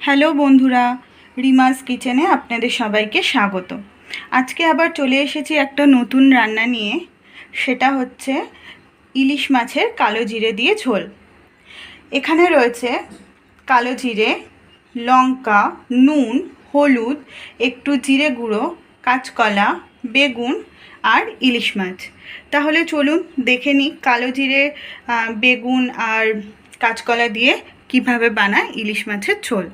Hello বন্ধুরা, রিমাস কিচেনে আপনাদের সবাইকে স্বাগত। আজকে আবার চলে এসেছি একটা নতুন রান্না নিয়ে, সেটা হচ্ছে ইলিশ মাছের কালো জিরে দিয়ে ঝোল। এখানে রয়েছে কালো জিরে, লঙ্কা, নুন, হলুদ, একটু জিরে গুঁড়ো, কাঁচকলা, বেগুন আর ইলিশ মাছ। তাহলে চলুন দেখে নিই কালো জিরে বেগুন আর কাঁচকলা দিয়ে কীভাবে বানায় ইলিশ মাছের ঝোল।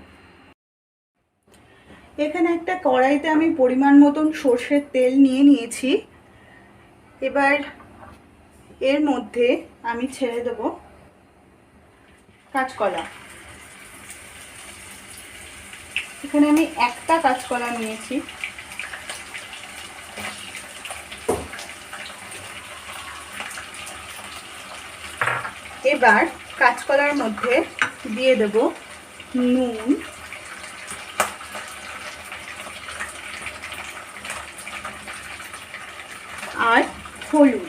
এখানে একটা কড়াইতে আমি পরিমাণ মতন সর্ষের তেল নিয়ে নিয়েছি। এবার এর মধ্যে আমি ছেড়ে দেব কাঁচকলা। এখানে আমি একটা কাঁচকলা নিয়েছি। এবার কাঁচকলার মধ্যে দিয়ে দেব নুন আর হলুদ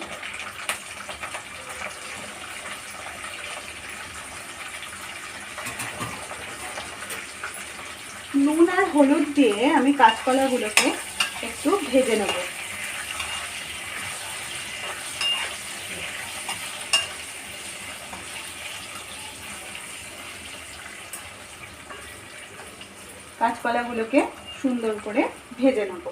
নুন আর হলুদ দিয়ে আমি কাঁচকলাগুলোকে একটু ভেজে নেব। কাঁচকলাগুলোকে সুন্দর করে ভেজে নেব।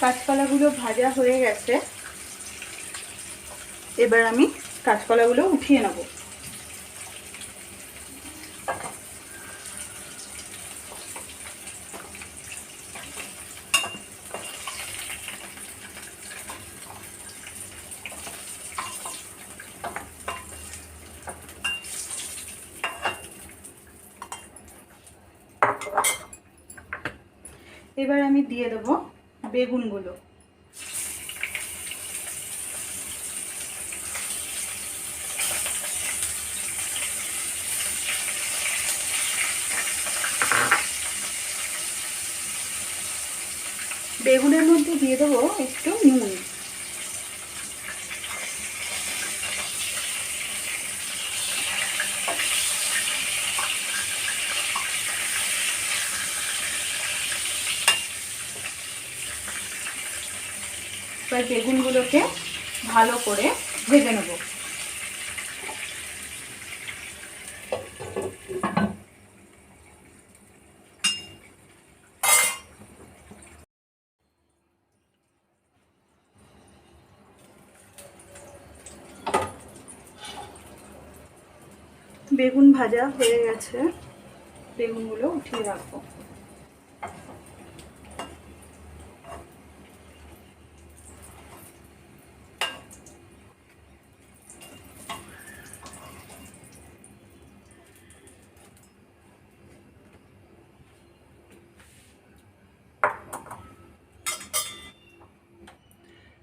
কাঁচকলাগুলো ভাজা হয়ে গেছে। এবার আমি কাঁচকলাগুলো উঠিয়ে নেব। এবার আমি দিয়ে দেবো বেগুনগুলো। বেগুনের মধ্যে দিয়ে দেবো একটু নুন। বেগুনগুলোকে ভালো করে ভেজে নেব। বেগুন ভাজা হয়ে গেছে। বেগুনগুলো উঠিয়ে রাখব।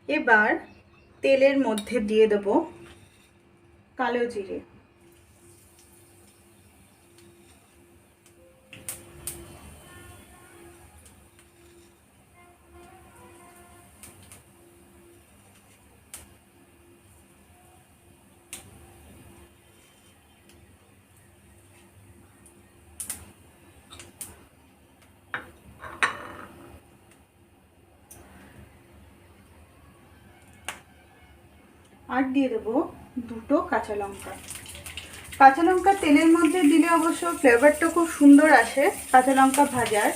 এবার তেলের মধ্যে দিয়ে দেব কালো জিরে। আর দিয়ে দেবো দুটো কাঁচা লঙ্কা। কাঁচা লঙ্কা তেলের মধ্যে দিলে অবশ্য ফ্লেভারটা খুব সুন্দর আসে, কাঁচা লঙ্কা ভাজার।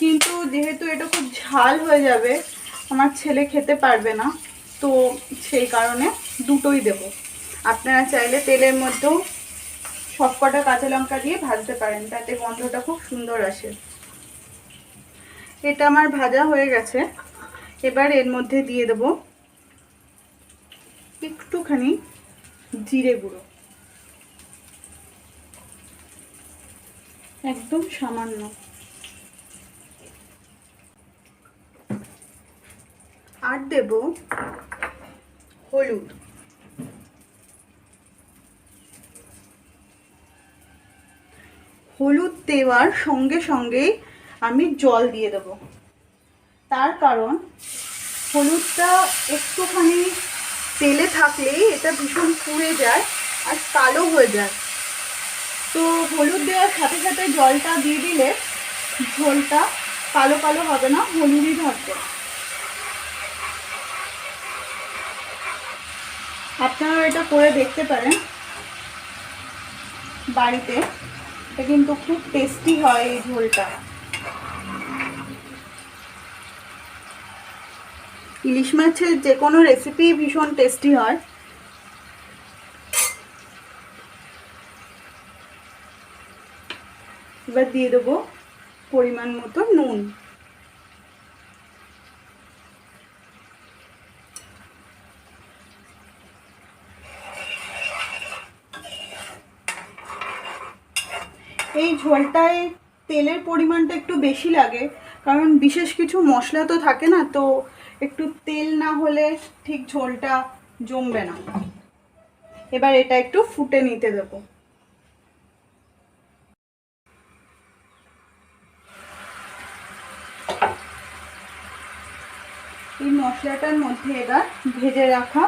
কিন্তু যেহেতু এটা খুব ঝাল হয়ে যাবে, আমার ছেলে খেতে পারবে না, তো সেই কারণে দুটোই দেব। আপনারা চাইলে তেলের মধ্যেও সবকটা কাঁচা লঙ্কা দিয়ে ভাজতে পারেন, তাতে গন্ধটা খুব সুন্দর আসে। এটা আমার ভাজা হয়ে গেছে। এবার এর মধ্যে দিয়ে দেবো একটুখানি জিরে গুঁড়ো। একদম সামান্য। আর দেব হলুদ। হলুদ দেওয়ার সঙ্গে সঙ্গেই আমি জল দিয়ে দেব। তার কারণ হলুদটা একটুখানি তেলে থাকলেই এটা ভীষণ পুড়ে যায় আর কালো হয়ে যায়। তো হলুদ দেওয়ার সাথে সাথে জলটা দিয়ে দিলে ঝোলটা কালো কালো হবে না, হলুদই থাকবে। আপনারা এটা করে দেখতে পারেন বাড়িতে। এটা কিন্তু খুব টেস্টি হয় এই ঝোলটা। ইলিশ মাছের যে কোনো রেসিপি ভীষণ টেস্টি হয়। এবার দিয়ে দেবো পরিমাণ মতো নুন। এই ঝোলটায় তেলের পরিমাণটা একটু বেশি লাগে, কারণ বিশেষ কিছু মশলা তো থাকে না, তো একটু তেল না হলে ঠিক ঝোলটা জমবে না। এবার এটা একটু ফুটে নিতে দেবো। এই মশলাটার মধ্যে এবার ভেজে রাখা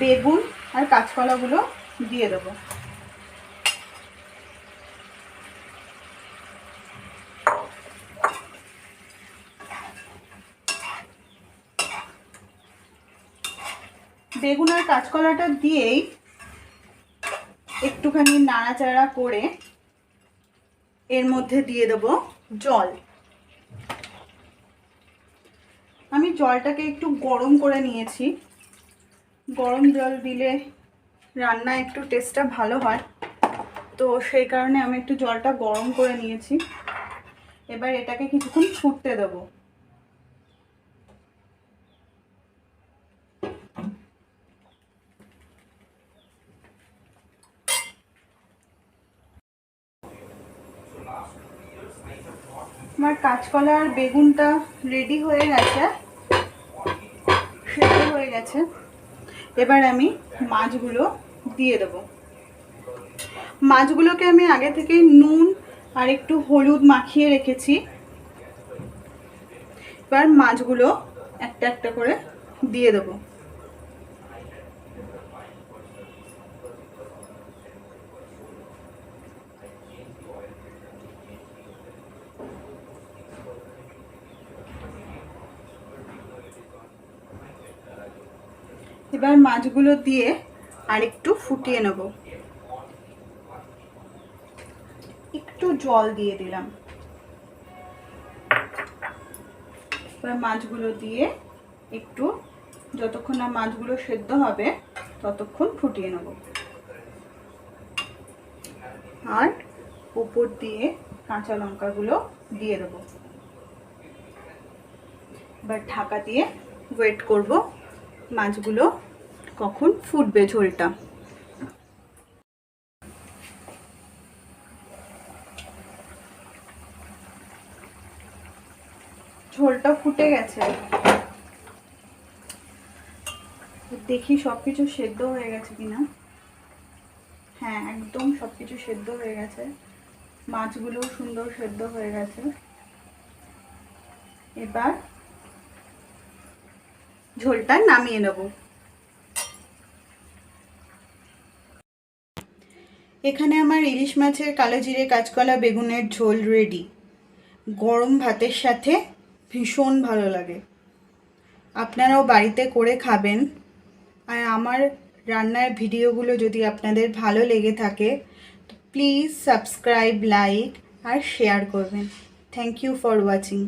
বেগুন আর কাঁচকলাগুলো দিয়ে দেবো। বেগুন আর কাঁচকলাটা দিয়েই একটুখানি নাড়াচাড়া করে এর মধ্যে দিয়ে দেব জল। আমি জলটাকে একটু গরম করে নিয়েছি। গরম জল দিলে রান্না একটু টেস্টটা ভালো হয়। তো সেই কারণে আমি একটু জলটা গরম করে নিয়েছি। এবার এটাকে কিছুক্ষণ ফুটতে দেবো। কাঁচকলা আর বেগুনটা রেডি হয়ে গেছে। সেদ্ধ হয়ে গেছে। এবার আমি মাছগুলো দিয়ে দেব। মাছগুলোকে আমি আগে থেকে নুন আর একটু হলুদ মাখিয়ে রেখেছি। এবার মাছগুলো একটা একটা করে দিয়ে দেবো। এবার মাছগুলো দিয়ে আরেকটু ফুটিয়ে নেব। একটু জল দিয়ে দিলাম। এবার মাছগুলো দিয়ে একটু যতক্ষণ না মাছগুলো সেদ্ধ হবে, ততক্ষণ ফুটিয়ে নেব। আর উপর দিয়ে কাঁচা লঙ্কাগুলো দিয়ে দেবো। এবার ঢাকা দিয়ে ওয়েট করব মাছগুলো কখন ফুটবে ঝোলটা? ঝোলটা ফুটে গেছে। দেখি সব কিছু সেদ্ধ হয়ে গেছে কিনা। হ্যাঁ একদম সব কিছু সেদ্ধ হয়ে গেছে। মাছগুলো সুন্দর সেদ্ধ হয়ে গেছে। এবার ঝোলটা নামিয়ে নেব। এখানে আমার ইলিশ মাছের কালো জিরে, কাঁচকলা, বেগুনের ঝোল রেডি গরম ভাতের সাথে ভীষণ ভালো লাগে। আপনারাও বাড়িতে করে খাবেন। আর আমার রান্নার ভিডিওগুলো যদি আপনাদের ভালো লেগে থাকে প্লিজ সাবস্ক্রাইব লাইক আর শেয়ার করবেন। Thank you for watching